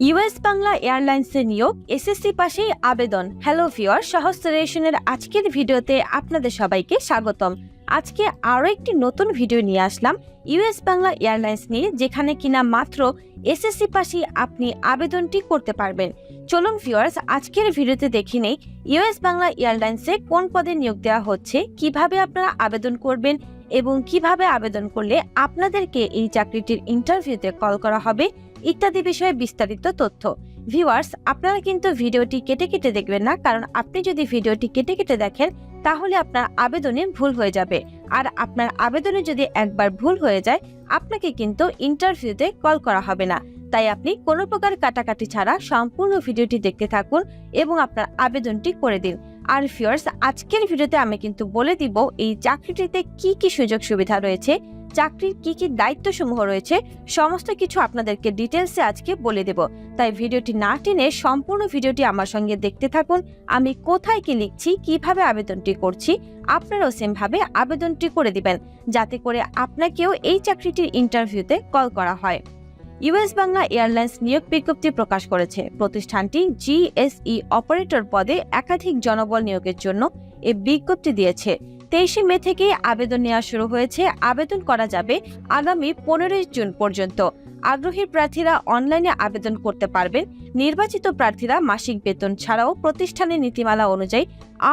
US Bangla এয়ারলাইন্সের নিয়োগ, SSC পাশেই আবেদন। হ্যালো ভিওর সহস্রেশনের আজকের ভিডিওতে আপনাদের সবাইকে স্বাগতম। আজকে আরও একটি নতুন ভিডিও নিয়ে আসলাম ইউএস বাংলা এয়ারলাইন্স নিয়ে, যেখানে কিনা মাত্র এসএসসি পাশেই আপনি আবেদনটি করতে পারবেন। চলুন ভিওয়ার্স আজকের ভিডিওতে দেখি নেই ইউএস বাংলা এয়ারলাইন্সে কোন পদে নিয়োগ দেওয়া হচ্ছে, কীভাবে আপনারা আবেদন করবেন এবং কীভাবে আবেদন করলে আপনাদেরকে এই চাকরিটির ইন্টারভিউতে কল করা হবে ইত্যাদি বিষয়ে বিস্তারিত তথ্য। ভিউয়ার্স, আপনারা কিন্তু ভিডিওটি কেটে কেটে দেখবেন না, কারণ আপনি যদি ভিডিওটি কেটে কেটে দেখেন, তাহলে আপনার আবেদনে ভুল হয়ে যাবে। আর আপনার আবেদনে যদি একবার ভুল হয়ে যায়, আপনাকে কিন্তু ইন্টারভিউতে কল করা হবে না। তাই আপনি কোনো প্রকার কাটাকাটি ছাড়া সম্পূর্ণ ভিডিওটি দেখতে থাকুন এবং আপনার আবেদনটি করে দিন। আর ফিয়ার্স আজকের ভিডিওতে আমি কিন্তু বলে দিব এই চাকরিটিতে কি কি সুযোগ সুবিধা রয়েছে, চাকরির কি কি দায়িত্ব সমূহ রয়েছে, সমস্ত কিছু আপনাদেরকে ডিটেলসে আজকে বলে দেব। তাই ভিডিওটি না টেনে সম্পূর্ণ ভিডিওটি আমার সঙ্গে দেখতে থাকুন, আমি কোথায় কি লিখছি, কীভাবে আবেদনটি করছি, আপনারাও সেমভাবে আবেদনটি করে দিবেন, যাতে করে আপনাকেও এই চাকরিটির ইন্টারভিউতে কল করা হয়। ইউএস বাংলা এয়ারলাইন্স নিয়োগ বিজ্ঞপ্তি প্রকাশ করেছে। প্রতিষ্ঠানটি জিএসই অপারেটর পদে একাধিক জনবল নিয়োগের জন্য এ বিজ্ঞপ্তি দিয়েছে। তেইশে মে থেকে আবেদন নেওয়া শুরু হয়েছে। আবেদন করা যাবে আগামী পনেরোই জুন পর্যন্ত। আগ্রহী প্রার্থীরা অনলাইনে আবেদন করতে পারবেন। নির্বাচিত প্রার্থীরা মাসিক বেতন ছাড়াও প্রতিষ্ঠানের নীতিমালা অনুযায়ী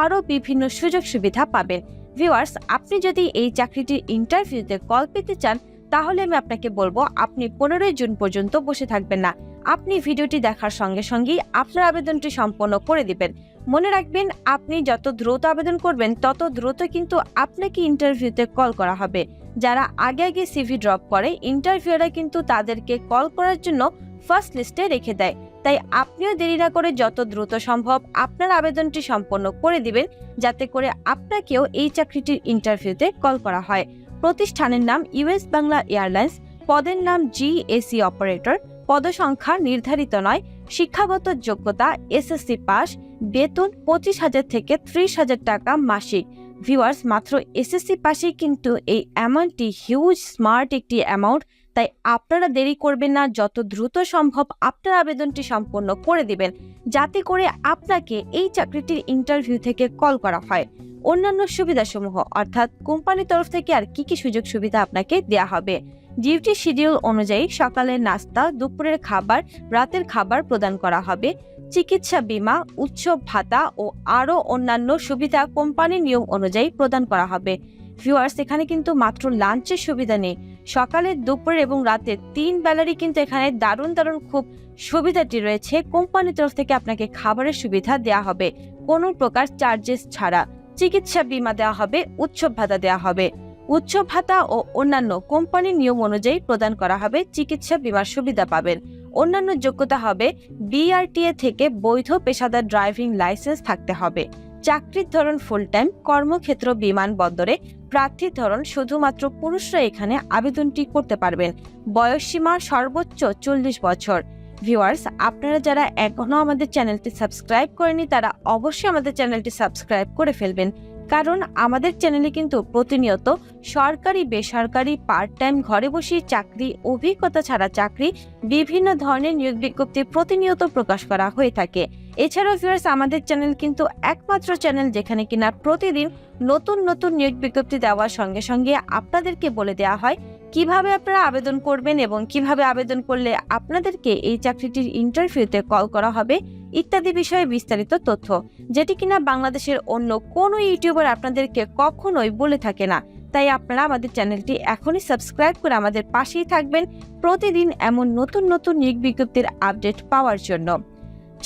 আরও বিভিন্ন সুযোগ সুবিধা পাবেন। ভিউয়ার্স, আপনি যদি এই চাকরিটির ইন্টারভিউতে কল পেতে চান তাহলে আমি আপনাকে বলব, আপনি পনেরোই জুন পর্যন্ত বসে থাকবেন না। আপনি ভিডিওটি দেখার সঙ্গে সঙ্গেই আপনার আবেদনটি সম্পন্ন করে দিবেন। মনে রাখবেন, আপনি যত দ্রুত আবেদন করবেন, তত দ্রুত কিন্তু আপনাকে ইন্টারভিউতে কল করা হবে। যারা আগে আগে সিভি ড্রপ করে ইন্টারভিউরা কিন্তু তাদেরকে কল করার জন্য ফার্স্ট লিস্টে রেখে দেয়। তাই আপনিও দেরি না করে যত দ্রুত সম্ভব আপনার আবেদনটি সম্পন্ন করে দিবেন, যাতে করে আপনাকেও এই চাকরিটির ইন্টারভিউতে কল করা হয়। প্রতিষ্ঠানের নাম ইউএস বাংলা এয়ারলাইন্স, পদের নাম জিএসি অপারেটর, পদসংখ্যা নির্ধারিত নয়, শিক্ষাগত যোগ্যতা এসএসসি পাস, বেতন পঁচিশ হাজার থেকে ত্রিশ হাজার টাকা মাসিক। ভিউয়ার্স, মাত্র এসএসসি পাশেই কিন্তু এই অ্যামাউন্টটি হিউজ স্মার্ট একটি অ্যামাউন্ট তাই আপনারা দেরি করবেন না, যত দ্রুত সম্ভব আপনার আবেদনটি সম্পন্ন করে দিবেন, যাতে করে আপনাকে এই চাকরিটির ইন্টারভিউ থেকে কল করা হয়। অন্যান্য সুবিধাসমূহ, অর্থাৎ কোম্পানির তরফ থেকে আর কি কি সুযোগ সুবিধা আপনাকে দেয়া হবে? ডিউটি শিডিউল অনুযায়ী সকালের নাস্তা, দুপুরের খাবার, রাতের খাবার প্রদান করা হবে। চিকিৎসা বীমা, উৎসব ভাতা ও আরও অন্যান্য সুবিধা কোম্পানির নিয়ম অনুযায়ী প্রদান করা হবে। ভিউয়ার্স এখানে কিন্তু মাত্র লাঞ্চের সুবিধা নেই। সকালের দুপুর এবং রাতের তিন বেলারই কিন্তু এখানে দারুণ দারুণ খুব সুবিধাটি রয়েছে। কোম্পানির তরফ থেকে আপনাকে খাবারের সুবিধা দেওয়া হবে। কোনো প্রকার চার্জেস ছাড়া। চিকিৎসা বিমা দেওয়া হবে, উৎসব ভাতা দেওয়া হবে। উৎসব ভাতা ও অন্যান্য কোম্পানির নিয়ম অনুযায়ী প্রদান করা হবে, চিকিৎসা বিমার সুবিধা পাবেন। অন্যান্য যোগ্যতা হবে বিআরটিএ থেকে বৈধ পেশাদার ড্রাইভিং লাইসেন্স থাকতে হবে। চাকরির ধরন ফুল টাইম কর্মক্ষেত্র বিমানবন্দরে প্রার্থীর ধরন শুধুমাত্র পুরুষরা এখানে আবেদনটি করতে পারবেন। বয়সসীমা সর্বোচ্চ চল্লিশ বছর। ভিউয়ার্স আপনারা যারা এখনও আমাদের চ্যানেলটি সাবস্ক্রাইব করেনি, তারা অবশ্যই আমাদের চ্যানেলটি সাবস্ক্রাইব করে ফেলবেন। কারণ আমাদের চ্যানেলে কিন্তু প্রতিনিয়ত সরকারি, বেসরকারি পার্ট টাইম ঘরে বসে চাকরি, অভিজ্ঞতা ছাড়া চাকরি, বিভিন্ন ধরনের নিয়োগ বিজ্ঞপ্তি প্রতিনিয়ত প্রকাশ করা হয়ে থাকে। এছাড়াও ভিউয়ার্স আমাদের চ্যানেল কিন্তু একমাত্র চ্যানেল যেখানে কিনা প্রতিদিন নতুন নতুন নিয়োগ বিজ্ঞপ্তি দেওয়ার সঙ্গে সঙ্গে আপনাদেরকে বলে দেওয়া হয়, কীভাবে আপনারা আবেদন করবেন এবং কীভাবে আবেদন করলে আপনাদেরকে এই চাকরিটির ইন্টারভিউতে কল করা হবে, ইত্যাদি বিষয়ে বিস্তারিত তথ্য। যেটি কিনা বাংলাদেশের অন্য কোনো ইউটিউবার আপনাদেরকে কখনোই বলে থাকে না। তাই আপনারা আমাদের চ্যানেলটি এখনই সাবস্ক্রাইব করে আমাদের পাশেই থাকবেন প্রতিদিন এমন নতুন নতুন নিয়োগ বিজ্ঞপ্তির আপডেট পাওয়ার জন্য।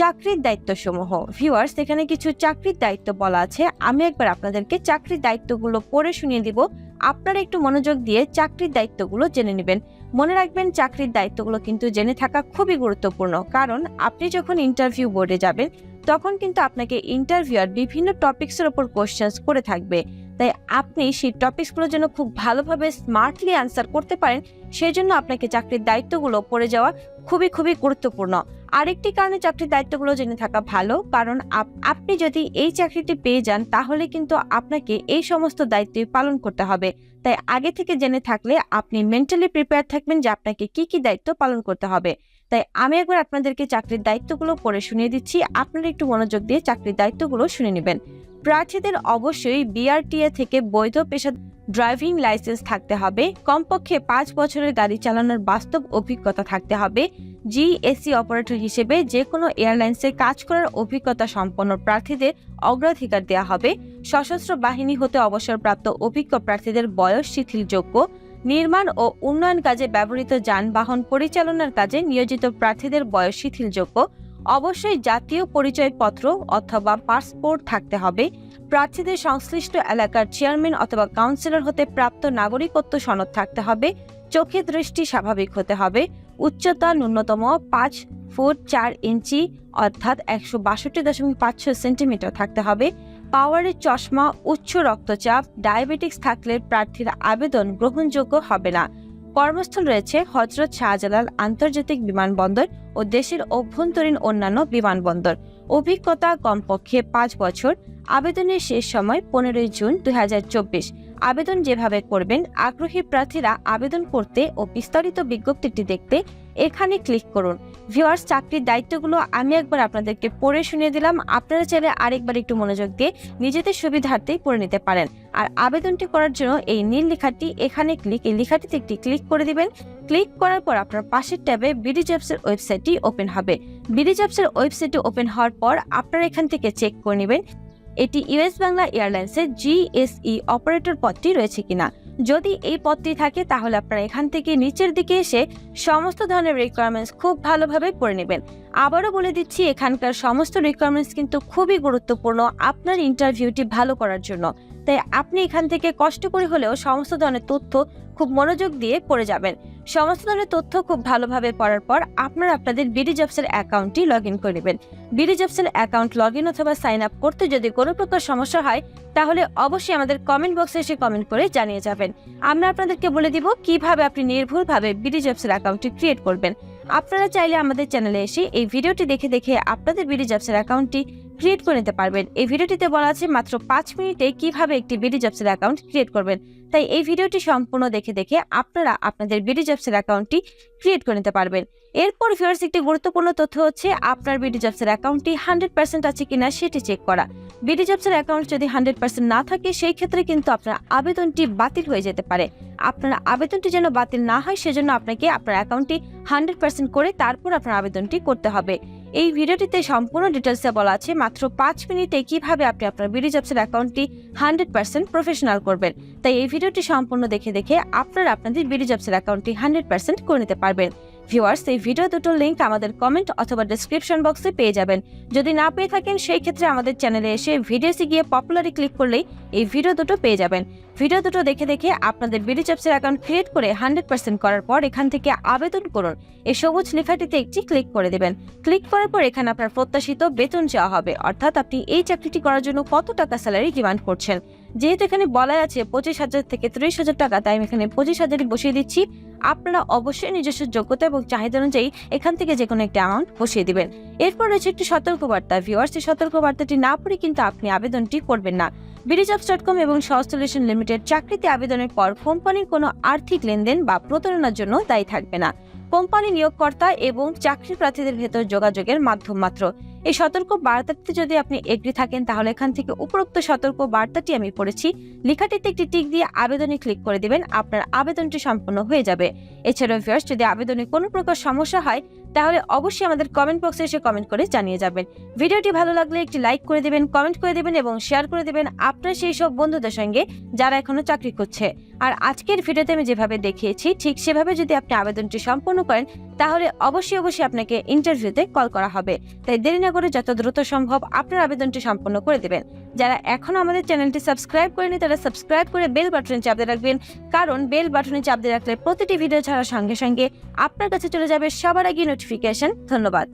চাকরির দায়িত্বসমূহ। ভিউয়ার্স এখানে কিছু চাকরির দায়িত্ব বলা আছে। আমি একবার আপনাদেরকে চাকরির দায়িত্বগুলো পড়ে শুনিয়ে দিব। আপনারা একটু মনোযোগ দিয়ে চাকরির দায়িত্বগুলো জেনে নেবেন। মনে রাখবেন, চাকরির দায়িত্বগুলো কিন্তু জেনে থাকা খুবই গুরুত্বপূর্ণ। কারণ, আপনি যখন ইন্টারভিউ বোর্ডে যাবেন, তখন কিন্তু আপনাকে ইন্টারভিউয়ার বিভিন্ন টপিকসের ওপর কোশ্চেন্স করে থাকবে। তাই আপনি সেই টপিকসগুলো যেন খুব ভালোভাবে স্মার্টলি আনসার করতে পারেন সেই জন্য আপনাকে চাকরির দায়িত্বগুলো পড়ে যাওয়া খুবই খুবই গুরুত্বপূর্ণ। আরেকটি কারণে চাকরির দায়িত্বগুলো জেনে থাকা ভালো, কারণ আপ- আপনি যদি এই চাকরিটি পেয়ে যান, তাহলে কিন্তু আপনাকে এই সমস্ত দায়িত্বই পালন করতে হবে। তাই আগে থেকে জেনে থাকলে আপনি মেন্টালি প্রিপেয়ার থাকবেন যে আপনাকে কি কি দায়িত্ব পালন করতে হবে। তাই আমি একবার আপনাদেরকে চাকরির দায়িত্বগুলো পড়ে শুনিয়ে দিচ্ছি। আপনারা একটু মনোযোগ দিয়ে চাকরির দায়িত্বগুলো শুনে নেবেন। প্রার্থীদের অবশ্যই বিআরটিএ থেকে বৈধ পেশা ড্রাইভিং লাইসেন্স থাকতে হবে। কমপক্ষে পাঁচ বছরের গাড়ি চালানোর বাস্তব অভিজ্ঞতা থাকতে হবে। জিএসসি অপারেটর হিসেবে যে কোনো এয়ারলাইন্সে কাজ করার অভিজ্ঞতা সম্পন্ন প্রার্থীদের অগ্রাধিকার দেওয়া হবে। সশস্ত্র বাহিনী হতে অবসরপ্রাপ্ত অভিজ্ঞ প্রার্থীদের বয়স, শিথিলযোগ্য, নির্মাণ ও উন্নয়ন কাজে ব্যবহৃত যানবাহন পরিচালনার কাজে নিয়োজিত প্রার্থীদের বয়স, শিথিলযোগ্য। অবশ্যই জাতীয় পরিচয়পত্র অথবা পাসপোর্ট থাকতে হবে। প্রার্থীদের সংশ্লিষ্ট এলাকার চেয়ারম্যান অথবা কাউন্সিলর হতে প্রাপ্ত নাগরিকত্ব সনদ থাকতে হবে। চোখে দৃষ্টি স্বাভাবিক হতে হবে। উচ্চতা ন্যূনতম পাঁচ ফুট চার ইঞ্চি অর্থাৎ একশো বাষট্টি দশমিক পাঁচ সেন্টিমিটার থাকতে হবে। পাওয়ারের চশমা, উচ্চ রক্তচাপ, ডায়াবেটিক্স থাকলে প্রার্থীর আবেদন গ্রহণযোগ্য হবে না। কর্মস্থল রয়েছে হজরত শাহজালাল আন্তর্জাতিক বিমানবন্দর ও দেশের অভ্যন্তরীণ অন্যান্য বিমানবন্দর। অভিজ্ঞতা কমপক্ষে পাঁচ বছর। আবেদনের শেষ সময় পনেরোই জুন দু হাজার চব্বিশ। আবেদন যেভাবে করবেন, আগ্রহী প্রার্থীরা আবেদন করতে ও বিস্তারিত বিজ্ঞপ্তিটি দেখতে এখানে ক্লিক করুন। ভিউয়ার্স, চাকরির দায়িত্বগুলো আমি একবার আপনাদেরকে পড়ে শুনিয়ে দিলাম। আপনারা চাইলে আরেকবার একটু মনোযোগ দিয়ে নিজেদের সুবিধার্থেই পড়ে নিতে পারেন। আর আবেদনটি করার জন্য এই নীল লেখাটি এখানে ক্লিক এই লেখাটিতে একটি ক্লিক করে দিবেন। ক্লিক করার পর আপনার পাশের ট্যাবে বিডি জবসের ওয়েবসাইটটি ওপেন হবে। বিডি জবসের ওয়েবসাইটটি ওপেন হওয়ার পর আপনারা এখান থেকে চেক করে নেবেন, এটি ইউএস বাংলা এয়ারলাইন্সের জিএসই অপারেটর পদটি রয়েছে কিনা। যদি এই পদটি থাকে, তাহলে আপনারা এখান থেকে নিচের দিকে এসে সমস্ত ধরনের রিকোয়ারমেন্টস খুব ভালোভাবে পড়ে নেবেন। আবারও বলে দিচ্ছি, এখানকার সমস্ত রিকোয়ারমেন্টস কিন্তু খুবই গুরুত্বপূর্ণ আপনার ইন্টারভিউটি ভালো করার জন্য। তাই আপনি এখান থেকে কষ্ট করে হলেও সমস্ত ধরনের তথ্য খুব মনোযোগ দিয়ে পড়ে যাবেন। সমস্ত ধরনের তথ্য খুব ভালোভাবে পড়ার পর আপনারা আপনাদের বিডি জবসের অ্যাকাউন্টটি লগ ইন করে নেবেন। বিডি জবসের অ্যাকাউন্ট লগ ইন অথবা সাইন আপ করতে যদি কোনো প্রকার সমস্যা হয়, তাহলে অবশ্যই আমাদের কমেন্ট বক্সে এসে কমেন্ট করে জানিয়ে যাবেন। আমরা আপনাদেরকে বলে দিব কীভাবে আপনি নির্ভুলভাবে বিডি জবসের অ্যাকাউন্টটি ক্রিয়েট করবেন। আপনারা চাইলে আমাদের চ্যানেলে এসে এই ভিডিওটি দেখে দেখে আপনাদের বিডি জবসের অ্যাকাউন্টটি ক্রিয়েট করে নিতে পারবেন। এই ভিডিওটিতে বলা আছে মাত্র পাঁচ মিনিটে কীভাবে একটি বিডি জবসের অ্যাকাউন্ট ক্রিয়েট করবেন। তাই এই ভিডিওটি সম্পূর্ণ দেখে দেখে আপনারা আপনাদের বিডি জবসের অ্যাকাউন্টটি ক্রিয়েট করে নিতে পারবেন। এরপর ভিউয়ার্স একটি গুরুত্বপূর্ণ তথ্য হচ্ছে আপনার বিডি জবসের অ্যাকাউন্টটি হান্ড্রেড পার্সেন্ট আছে কিনা সেটি চেক করা। বিডি জবসের অ্যাকাউন্ট যদি হান্ড্রেড পার্সেন্ট না থাকে, সেই ক্ষেত্রে কিন্তু আপনার আবেদনটি বাতিল হয়ে যেতে পারে। আপনার আবেদনটি যেন বাতিল না হয়, সেজন্য আপনাকে আপনার অ্যাকাউন্টটি হান্ড্রেড পার্সেন্ট করে তারপর আপনার আবেদনটি করতে হবে। এই ভিডিওটিতে সম্পূর্ণ ডিটেলসে বলা আছে মাত্র পাঁচ মিনিটে কীভাবে আপনি আপনার বিডি জবসের অ্যাকাউন্টটি হান্ড্রেড পার্সেন্ট প্রফেশনাল করবেন। তাই এই ভিডিওটি সম্পূর্ণ দেখে দেখে আপনারা আপনাদের বিডি জবসের অ্যাকাউন্টটি হান্ড্রেড পার্সেন্ট করে নিতে পারবেন। ভিউয়ার্স এই ভিডিও দুটোর লিঙ্ক আমাদের কমেন্ট অথবা ডেসক্রিপশন বক্সে পেয়ে যাবেন। যদি না পেয়ে থাকেন, সেই ক্ষেত্রে আমাদের চ্যানেলে এসে ভিডিওসে গিয়ে পপুলারি ক্লিক করলেই এই ভিডিও দুটো পেয়ে যাবেন। ভিডিও দুটো দেখে দেখে আপনাদের বিডি জবসের অ্যাকাউন্ট ক্রিয়েট করে হান্ড্রেড পার্সেন্ট করার পর এখান থেকে আবেদন করুন। এই সবুজ লেখাটিতে একটি ক্লিক করে দেবেন। ক্লিক করার পর এখানে আপনার প্রত্যাশিত বেতন চাওয়া হবে। অর্থাৎ আপনি এই চাকরিটি করার জন্য কত টাকা স্যালারি ডিমান্ড করছেন? যেহেতু এখানে বলা আছে পঁচিশ হাজার থেকে ত্রিশ হাজার টাকা, তাই আমি এখানে পঁচিশ হাজারই বসিয়ে দিচ্ছি। আপনারা অবশ্যই নিজস্ব যোগ্যতা এবং চাহিদা অনুযায়ী এখান থেকে যে কোনো একটি অ্যামাউন্ট বসিয়ে দিবেন। এরপর রয়েছে একটি সতর্কবার্তা ভিওয়ার্স এই সতর্কবার্তাটি না পড়ে কিন্তু আপনি আবেদনটি করবেন না। বিডিজবস ডট কম এবং সহস্টলেশন লিমিটেড চাকরিতে আবেদনের পর কোম্পানির কোনো আর্থিক লেনদেন বা প্রতারণার জন্য দায়ী থাকবে না। কোম্পানি নিয়োগকর্তা এবং চাকরি প্রার্থীদের ভেতর যোগাযোগের মাধ্যম মাত্র। এই সতর্ক বার্তাটিতে যদি আপনি এগ্রি থাকেন, তাহলে এখান থেকে উপরোক্ত সতর্ক বার্তাটি আমি পড়েছি। লেখাটিতে একটি টিক দিয়ে আবেদনে ক্লিক করে দেবেন, আপনার আবেদনটি সম্পন্ন হয়ে যাবে। এছাড়াও ভিউয়ার্স যদি আবেদনে কোনো প্রকার সমস্যা হয় তাহলে অবশ্যই আমাদের কমেন্ট বক্সে এসে কমেন্ট করে জানিয়ে যাবেন। ভিডিওটি ভালো লাগলে একটি লাইক করে দেবেন কমেন্ট করে দিবেন এবং শেয়ার করে দেবেন আপনার সেই সব বন্ধুদের সঙ্গে যারা এখনও চাকরি করছে আর আজকের ভিডিওতে আমি যেভাবে দেখিয়েছি, ঠিক সেভাবে যদি আপনি আবেদনটি সম্পন্ন করেন, তাহলে অবশ্যই অবশ্যই আপনাকে ইন্টারভিউতে কল করা হবে। তাই দেরি না করে যত দ্রুত সম্ভব আপনার আবেদনটি সম্পন্ন করে দেবেন। যারা এখনও আমাদের চ্যানেলটি সাবস্ক্রাইব করেনি, তারা সাবস্ক্রাইব করে বেল বাটনে চাপ দিয়ে রাখবেন। কারণ বেল বাটনে চাপ দিয়ে রাখলে প্রতিটি ভিডিও ছাড়ার সঙ্গে সঙ্গে আপনার কাছে চলে যাবে সবার আগে নোটিফিকেশন ধন্যবাদ।